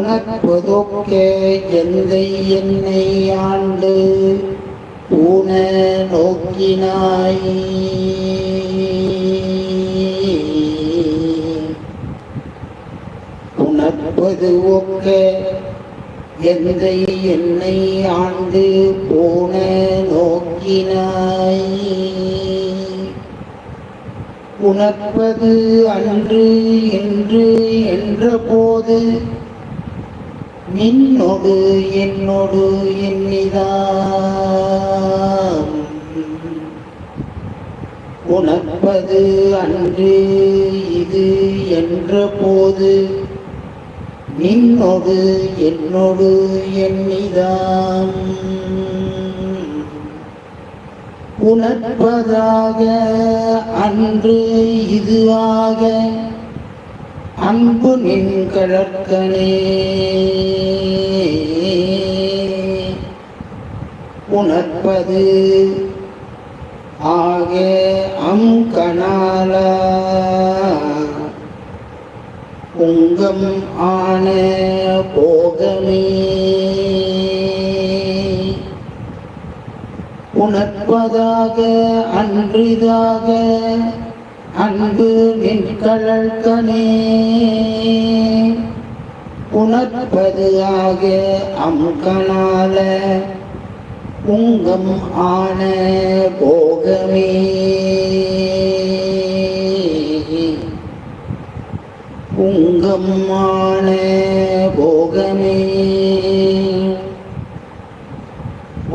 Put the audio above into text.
உணர்வதொக்கே எந்தை என்னை ஆண்டு. ஊன நோக்கினாய். உணர்வது ஒக்க எந்தை என்னை ஆண்டு. போன நோக்கினாய். உணர்வது அன்று இன்று என்ற போது நின்னொடு என்னொடு எண்ணிதான் உணர்வது அன்று இது என்ற போது நின்னொடு என்னொடு எண்ணிதாம் உணர்வதாக அன்று இதுவாக அன்பு நின் கழற்கனே. உணர்ப்பது. ஆக அம் கணால. உங்கம் ஆன போகமே. உணர்ப்பதாக அன்றிதாக அன்பு நின்கழற்கனே உணர்ப்பது ஆக அம்கனால உங்கம் ஆன போகமே. உங்கம் ஆன போகமே.